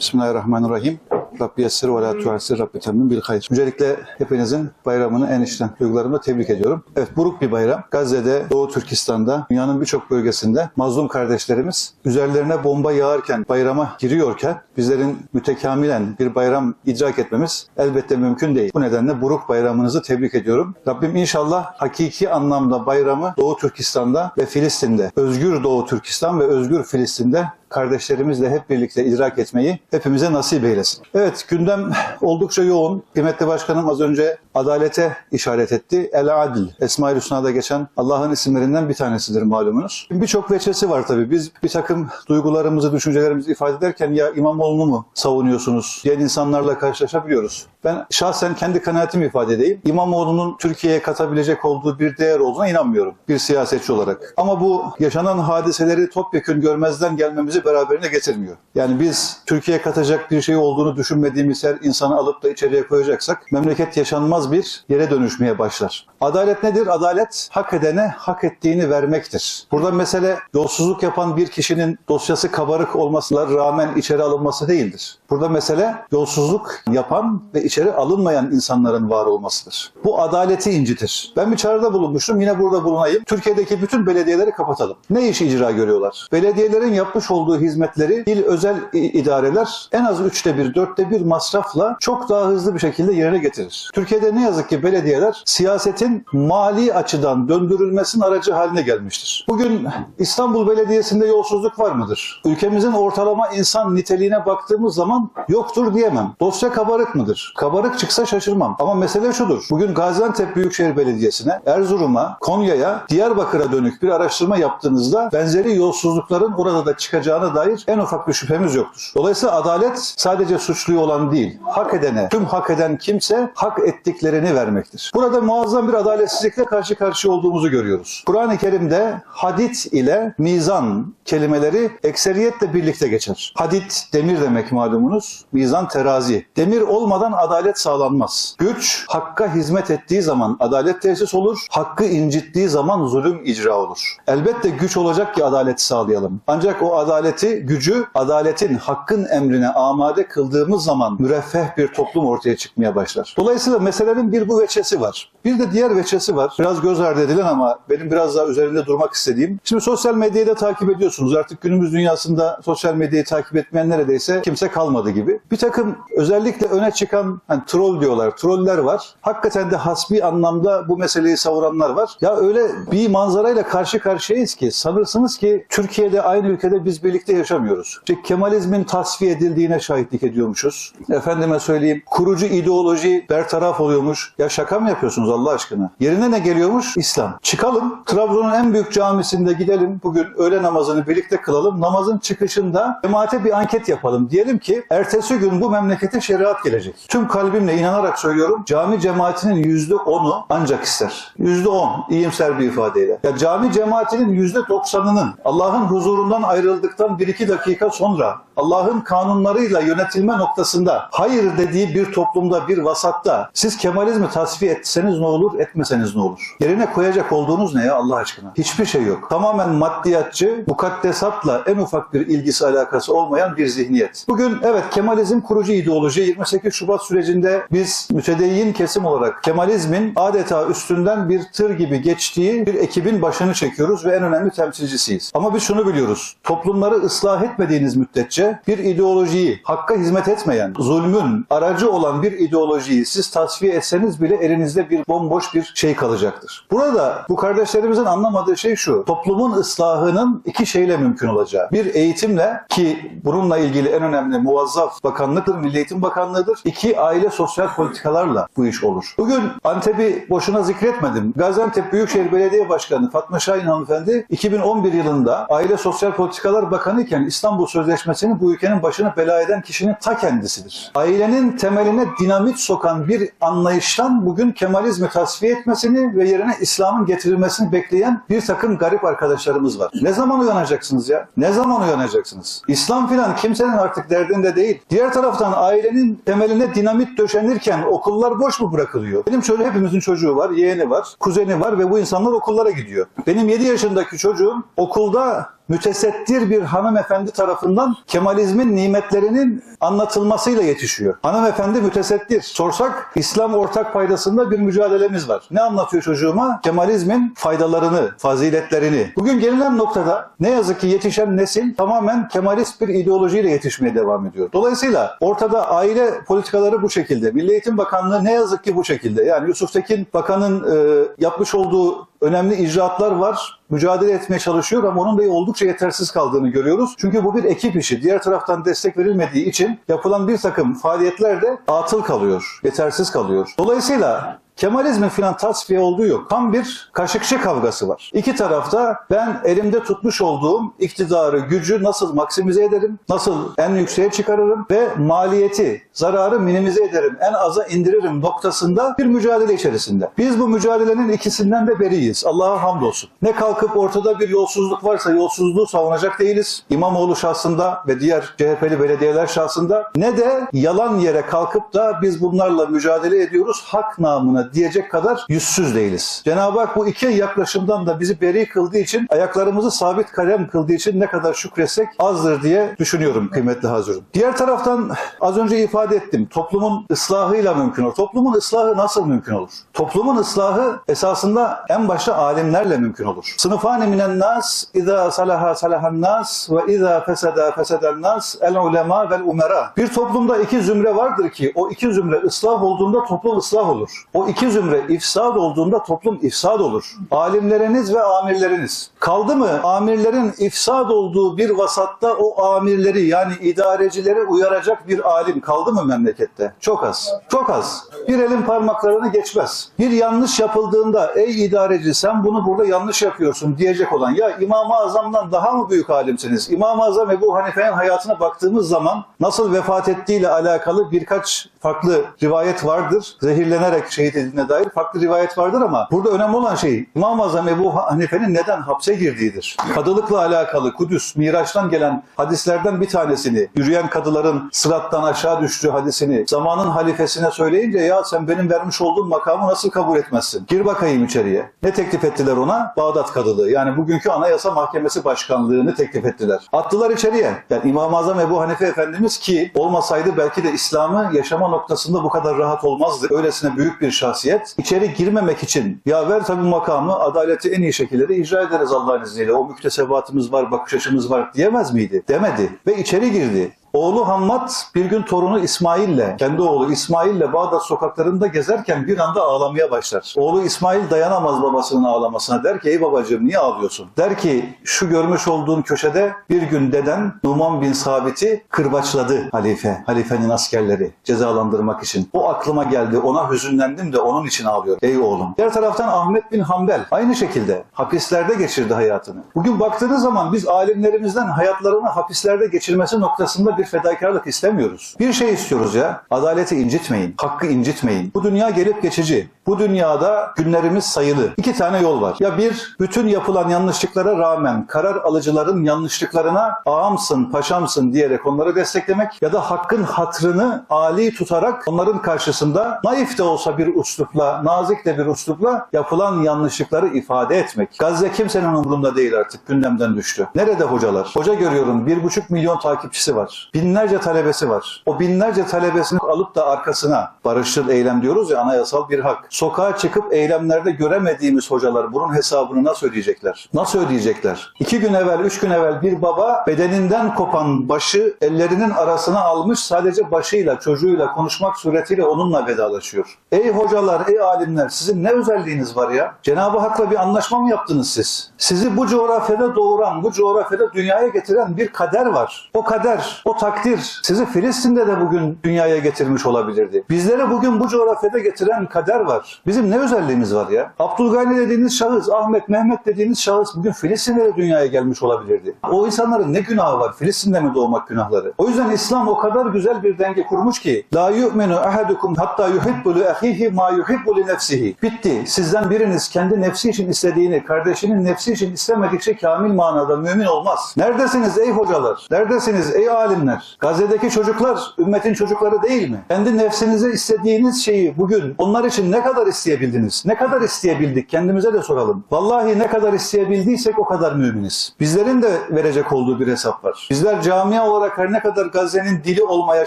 Bismillahirrahmanirrahim. Rabbi yessir ve la tuassir Rabbi temmim bil hayr. Öncelikle hepinizin bayramını en içten duygularımla tebrik ediyorum. Evet buruk bir bayram. Gazze'de, Doğu Türkistan'da, dünyanın birçok bölgesinde mazlum kardeşlerimiz üzerlerine bomba yağarken, bayrama giriyorken bizlerin mütekamilen bir bayram idrak etmemiz elbette mümkün değil. Bu nedenle buruk bayramınızı tebrik ediyorum. Rabbim inşallah hakiki anlamda bayramı Doğu Türkistan'da ve Filistin'de, özgür Doğu Türkistan ve özgür Filistin'de kardeşlerimizle hep birlikte idrak etmeyi hepimize nasip eylesin. Evet gündem oldukça yoğun. Kıymetli Başkanım az önce adalete işaret etti. El Adil, Esma-i Hüsna'da geçen Allah'ın isimlerinden bir tanesidir malumunuz. Birçok veçesi var tabii. Biz bir takım duygularımızı, düşüncelerimizi ifade ederken ya İmamoğlu'nu mu savunuyorsunuz diyen insanlarla karşılaşabiliyoruz. Ben şahsen kendi kanaatimi ifade edeyim. İmamoğlu'nun Türkiye'ye katabilecek olduğu bir değer olduğuna inanmıyorum bir siyasetçi olarak. Ama bu yaşanan hadiseleri topyekun görmezden gelmemizi beraberine getirmiyor. Yani biz Türkiye'ye katacak bir şey olduğunu düşünmediğimiz her insanı alıp da içeriye koyacaksak memleket yaşanmaz bir yere dönüşmeye başlar. Adalet nedir? Adalet hak edene hak ettiğini vermektir. Burada mesele yolsuzluk yapan bir kişinin dosyası kabarık olmasına rağmen içeri alınması değildir. Burada mesele yolsuzluk yapan ve içeri alınmayan insanların var olmasıdır. Bu adaleti incitir. Ben bir çağrıda bulunmuştum. Yine burada bulunayım. Türkiye'deki bütün belediyeleri kapatalım. Ne iş icra görüyorlar? Belediyelerin yapmış olduğu hizmetleri il özel idareler en az üçte bir, dörtte bir masrafla çok daha hızlı bir şekilde yerine getirir. Türkiye'de ne yazık ki belediyeler siyasetin mali açıdan döndürülmesinin aracı haline gelmiştir. Bugün İstanbul Belediyesi'nde yolsuzluk var mıdır? Ülkemizin ortalama insan niteliğine baktığımız zaman yoktur diyemem. Dosya kabarık mıdır? Kabarık çıksa şaşırmam. Ama mesele şudur. Bugün Gaziantep Büyükşehir Belediyesi'ne, Erzurum'a, Konya'ya, Diyarbakır'a dönük bir araştırma yaptığınızda benzeri yolsuzlukların orada da çıkacağına dair en ufak bir şüphemiz yoktur. Dolayısıyla adalet sadece suçluyu olan değil, hak edene, tüm hak eden kimse hak ettiklerini vermektir. Burada muazzam bir adaletsizlikle karşı karşıya olduğumuzu görüyoruz. Kur'an-ı Kerim'de hadit ile mizan kelimeleri ekseriyetle birlikte geçer. Hadit demir demek malumunuz, mizan terazi. Demir olmadan adalet sağlanmaz. Güç hakka hizmet ettiği zaman adalet tesis olur, hakkı incittiği zaman zulüm icra olur. Elbette güç olacak ki adaleti sağlayalım. Ancak o adaleti, gücü adaletin, hakkın emrine amade kıldığımız zaman müreffeh bir toplum ortaya çıkmaya başlar. Dolayısıyla meselenin bir bu veçesi var. Bir de diğer veçesi var. Biraz göz ardı edilen ama benim biraz daha üzerinde durmak istediğim. Şimdi sosyal medyayı da takip ediyorsunuz. Artık günümüz dünyasında sosyal medyayı takip etmeyen neredeyse kimse kalmadı gibi. Bir takım özellikle öne çıkan hani troll diyorlar, troller var. Hakikaten de hasbi anlamda bu meseleyi savuranlar var. Ya öyle bir manzarayla karşı karşıyayız ki sanırsınız ki Türkiye'de aynı ülkede biz birlikte yaşamıyoruz. İşte Kemalizmin tasfiye edildiğine şahitlik ediyormuşuz. Efendime söyleyeyim kurucu ideoloji bertaraf oluyormuş. Ya şaka mı yapıyorsunuz Allah aşkına? Yerine ne geliyormuş? İslam. Çıkalım. Trabzon'un en büyük camisinde gidelim. Bugün öğle namazını birlikte kılalım. Namazın çıkışında cemaate bir anket yapalım. Diyelim ki ertesi gün bu memlekete şeriat gelecek. Tüm kalbimle inanarak söylüyorum. Cami cemaatinin yüzde onu ancak ister. Yüzde on. iyimser bir ifadeyle. Ya cami cemaatinin yüzde doksanının Allah'ın huzurundan ayrıldıktan bir iki dakika sonra Allah'ın kanunlarıyla yönetilme noktasında hayır dediği bir toplumda, bir vasatta siz Kemalizmi tasfiye etseniz ne olur, etmeseniz ne olur? Yerine koyacak olduğunuz ne ya Allah aşkına? Hiçbir şey yok. Tamamen maddiyatçı, mukaddesatla en ufak bir ilgisi alakası olmayan bir zihniyet. Bugün evet Kemalizm kurucu ideoloji 28 Şubat sürecinde biz mütedeyyin kesim olarak Kemalizmin adeta üstünden bir tır gibi geçtiği bir ekibin başını çekiyoruz ve en önemli temsilcisiyiz. Ama biz şunu biliyoruz. Toplumları ıslah etmediğiniz müddetçe bir ideolojiyi, hakka hizmet etmeyen, zulmün aracı olan bir ideolojiyi siz tasfiye etseniz bile elinizde bir bomboş bir şey kalacaktır. Burada bu kardeşlerimizin anlamadığı şey şu. Toplumun ıslahının iki şeyle mümkün olacağı. Bir eğitimle ki bununla ilgili en önemli muvazzaf bakanlıktır, Milli Eğitim Bakanlığı'dır. İki aile sosyal politikalarla bu iş olur. Bugün Antep'i boşuna zikretmedim. Gaziantep Büyükşehir Belediye Başkanı Fatma Şahin hanımefendi 2011 yılında Aile Sosyal Politikalar Bakanı iken İstanbul Sözleşmesi'ni bu ülkenin başına bela eden kişinin ta kendisidir. Ailenin temeline dinamit sokan bir anlayıştan bugün Kemalizmi tasfiye etmesini ve yerine İslam'ın getirilmesini bekleyen bir takım garip arkadaşlarımız var. Ne zaman uyanacaksınız ya? Ne zaman uyanacaksınız? İslam filan kimsenin artık derdinde değil. Diğer taraftan ailenin temeline dinamit döşenirken okullar boş mu bırakılıyor? Benim şöyle hepimizin çocuğu var, yeğeni var, kuzeni var ve bu insanlar okullara gidiyor. Benim 7 yaşındaki çocuğum okulda mütesettir bir hanımefendi tarafından Kemalizmin nimetlerinin anlatılmasıyla yetişiyor. Hanımefendi mütesettir. Sorsak İslam ortak paydasında bir mücadelemiz var. Ne anlatıyor çocuğuma? Kemalizmin faydalarını, faziletlerini. Bugün gelinen noktada ne yazık ki yetişen nesil tamamen Kemalist bir ideolojiyle yetişmeye devam ediyor. Dolayısıyla ortada aile politikaları bu şekilde. Milli Eğitim Bakanlığı ne yazık ki bu şekilde. Yani Yusuf Tekin Bakan'ın e, yapmış olduğu önemli icraatlar var. Mücadele etmeye çalışıyor ama onun da oldukça yetersiz kaldığını görüyoruz. Çünkü bu bir ekip işi. Diğer taraftan destek verilmediği için yapılan bir takım faaliyetler de atıl kalıyor, yetersiz kalıyor. Dolayısıyla Kemalizmin filan tasfiye olduğu yok. Tam bir kaşıkçı kavgası var. İki tarafta ben elimde tutmuş olduğum iktidarı, gücü nasıl maksimize ederim, nasıl en yükseğe çıkarırım ve maliyeti, zararı minimize ederim, en aza indiririm noktasında bir mücadele içerisinde. Biz bu mücadelenin ikisinden de beriyiz. Allah'a hamdolsun. Ne kalkıp ortada bir yolsuzluk varsa yolsuzluğu savunacak değiliz. İmamoğlu şahsında ve diğer CHP'li belediyeler şahsında ne de yalan yere kalkıp da biz bunlarla mücadele ediyoruz hak namına diyecek kadar yüzsüz değiliz. Cenab-ı Hak bu iki yaklaşımdan da bizi beri kıldığı için, ayaklarımızı sabit kalem kıldığı için ne kadar şükretsek azdır diye düşünüyorum kıymetli hazırım. Diğer taraftan az önce ifade ettim. Toplumun ıslahıyla mümkün olur. Toplumun ıslahı nasıl mümkün olur? Toplumun ıslahı esasında en başta alimlerle mümkün olur. Sınıfane minen nas, izâ salaha salahan nas ve izâ feseda feseden nas, el ulema vel umera. Bir toplumda iki zümre vardır ki o iki zümre ıslah olduğunda toplum ıslah olur. O iki zümre ifsad olduğunda toplum ifsad olur. Alimleriniz ve amirleriniz. Kaldı mı amirlerin ifsad olduğu bir vasatta o amirleri yani idarecileri uyaracak bir alim kaldı mı memlekette? Çok az. Çok az. Bir elin parmaklarını geçmez. Bir yanlış yapıldığında ey idareci sen bunu burada yanlış yapıyorsun diyecek olan ya İmam-ı Azam'dan daha mı büyük alimsiniz? İmam-ı Azam Ebu Hanife'nin hayatına baktığımız zaman nasıl vefat ettiğiyle alakalı birkaç farklı rivayet vardır. Zehirlenerek şehit edildiğine dair farklı rivayet vardır ama burada önemli olan şey İmam-ı Azam Ebu Hanife'nin neden hapse girdiğidir. Kadılıkla alakalı Kudüs, Miraç'tan gelen hadislerden bir tanesini, yürüyen kadıların sırattan aşağı düştüğü hadisini zamanın halifesine söyleyince ya sen benim vermiş olduğum makamı nasıl kabul etmezsin? Gir bakayım içeriye. Ne teklif ettiler ona? Bağdat Kadılığı. Yani bugünkü Anayasa Mahkemesi Başkanlığını teklif ettiler. Attılar içeriye. Yani İmam-ı Azam Ebu Hanife Efendimiz ki olmasaydı belki de İslam'ı yaşama noktasında bu kadar rahat olmazdı. Öylesine büyük bir şahsiyet. İçeri girmemek için ya ver tabii makamı adaleti en iyi şekilde de icra ederiz Allah'ın izniyle. O müktesebatımız var, bakış açımız var diyemez miydi? Demedi. Ve içeri girdi. Oğlu Hammad bir gün torunu İsmail'le, kendi oğlu İsmail'le Bağdat sokaklarında gezerken bir anda ağlamaya başlar. Oğlu İsmail dayanamaz babasının ağlamasına. Der ki ey babacığım niye ağlıyorsun? Der ki şu görmüş olduğun köşede bir gün deden Numan bin Sabit'i kırbaçladı halife, halifenin askerleri cezalandırmak için. O aklıma geldi, ona hüzünlendim de onun için ağlıyorum. Ey oğlum. Diğer taraftan Ahmet bin Hanbel aynı şekilde hapislerde geçirdi hayatını. Bugün baktığınız zaman biz alimlerimizden hayatlarını hapislerde geçirmesi noktasında bir fedakarlık istemiyoruz. Bir şey istiyoruz ya. Adaleti incitmeyin. Hakkı incitmeyin. Bu dünya gelip geçici. Bu dünyada günlerimiz sayılı. İki tane yol var. Ya bir, bütün yapılan yanlışlıklara rağmen karar alıcıların yanlışlıklarına ağamsın, paşamsın diyerek onları desteklemek ya da hakkın hatrını âli tutarak onların karşısında naif de olsa bir uslupla, nazik de bir uslupla yapılan yanlışlıkları ifade etmek. Gazze kimsenin umurunda değil artık. Gündemden düştü. Nerede hocalar? Hoca görüyorum. Bir buçuk milyon takipçisi var. Binlerce talebesi var. O binlerce talebesini alıp da arkasına barışçıl eylem diyoruz ya anayasal bir hak. Sokağa çıkıp eylemlerde göremediğimiz hocalar bunun hesabını nasıl ödeyecekler? Nasıl ödeyecekler? İki gün evvel, üç gün evvel bir baba bedeninden kopan başı ellerinin arasına almış sadece başıyla, çocuğuyla konuşmak suretiyle onunla vedalaşıyor. Ey hocalar, ey alimler sizin ne özelliğiniz var ya? Cenab-ı Hak'la bir anlaşma mı yaptınız siz? Sizi bu coğrafyada doğuran, bu coğrafyada dünyaya getiren bir kader var. O kader, o takdir sizi Filistin'de de bugün dünyaya getirmiş olabilirdi. Bizleri bugün bu coğrafyada getiren kader var. Bizim ne özelliğimiz var ya? Abdülgani dediğiniz şahıs, Ahmet, Mehmet dediğiniz şahıs bugün Filistin'de de dünyaya gelmiş olabilirdi. O insanların ne günahı var? Filistin'de mi doğmak günahları? O yüzden İslam o kadar güzel bir denge kurmuş ki la yu'minu ahadukum hatta yuhibbu li ahihi ma yuhibbu li nefsihi. Bitti. Sizden biriniz kendi nefsi için istediğini kardeşinin nefsi için istemedikçe kamil manada mümin olmaz. Neredesiniz ey hocalar? Neredesiniz ey alimler? Müminler. Gazze'deki çocuklar ümmetin çocukları değil mi? Kendi nefsinize istediğiniz şeyi bugün onlar için ne kadar isteyebildiniz? Ne kadar isteyebildik? Kendimize de soralım. Vallahi ne kadar isteyebildiysek o kadar müminiz. Bizlerin de verecek olduğu bir hesap var. Bizler camia olarak her ne kadar Gazze'nin dili olmaya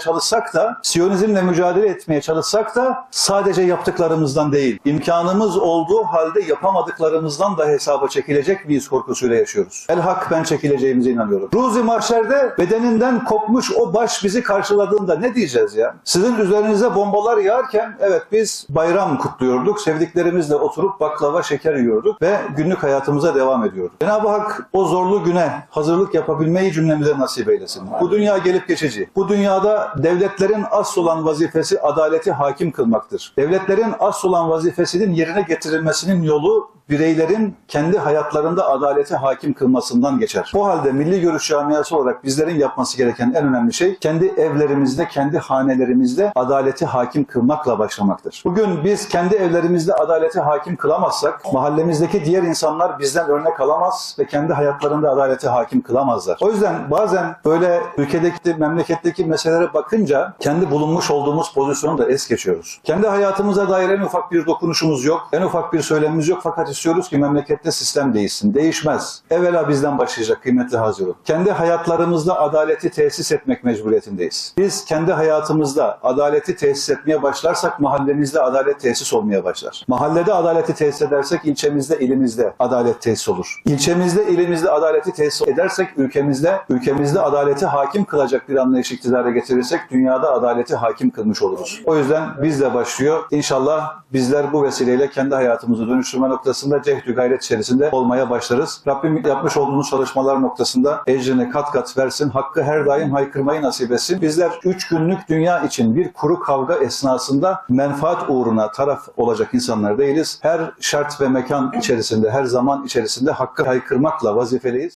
çalışsak da, Siyonizmle mücadele etmeye çalışsak da sadece yaptıklarımızdan değil, imkanımız olduğu halde yapamadıklarımızdan da hesaba çekilecek miyiz korkusuyla yaşıyoruz. El hak ben çekileceğimize inanıyorum. Ruzi Mahşer'de bedeninden kopmuş o baş bizi karşıladığında ne diyeceğiz ya? Sizin üzerinize bombalar yağarken evet biz bayram kutluyorduk. Sevdiklerimizle oturup baklava şeker yiyorduk ve günlük hayatımıza devam ediyorduk. Cenab-ı Hak o zorlu güne hazırlık yapabilmeyi cümlemize nasip eylesin. Bu dünya gelip geçici. Bu dünyada devletlerin asıl olan vazifesi adaleti hakim kılmaktır. Devletlerin asıl olan vazifesinin yerine getirilmesinin yolu bireylerin kendi hayatlarında adaleti hakim kılmasından geçer. O halde milli görüş camiası olarak bizlerin yapması gereken en önemli şey kendi evlerimizde, kendi hanelerimizde adaleti hakim kılmakla başlamaktır. Bugün biz kendi evlerimizde adaleti hakim kılamazsak mahallemizdeki diğer insanlar bizden örnek alamaz ve kendi hayatlarında adaleti hakim kılamazlar. O yüzden bazen böyle ülkedeki, memleketteki meselelere bakınca kendi bulunmuş olduğumuz pozisyonu da es geçiyoruz. Kendi hayatımıza dair en ufak bir dokunuşumuz yok, en ufak bir söylemimiz yok fakat istiyoruz ki memlekette sistem değişsin. Değişmez. Evvela bizden başlayacak kıymetli Hazirun. Kendi hayatlarımızda adaleti tesis etmek mecburiyetindeyiz. Biz kendi hayatımızda adaleti tesis etmeye başlarsak mahallemizde adalet tesis olmaya başlar. Mahallede adaleti tesis edersek ilçemizde, ilimizde adalet tesis olur. İlçemizde, ilimizde adaleti tesis edersek ülkemizde, ülkemizde adaleti hakim kılacak bir anlayış iktidara getirirsek dünyada adaleti hakim kılmış oluruz. O yüzden bizle başlıyor. İnşallah bizler bu vesileyle kendi hayatımızı dönüştürme noktasında cehdü gayret içerisinde olmaya başlarız. Rabbim yapmış olduğumuz çalışmalar noktasında ecrini kat kat versin. Hakkı her daim haykırmayı nasip etsin. Bizler üç günlük dünya için bir kuru kavga esnasında menfaat uğruna taraf olacak insanlar değiliz. Her şart ve mekan içerisinde, her zaman içerisinde hakkı haykırmakla vazifeliyiz.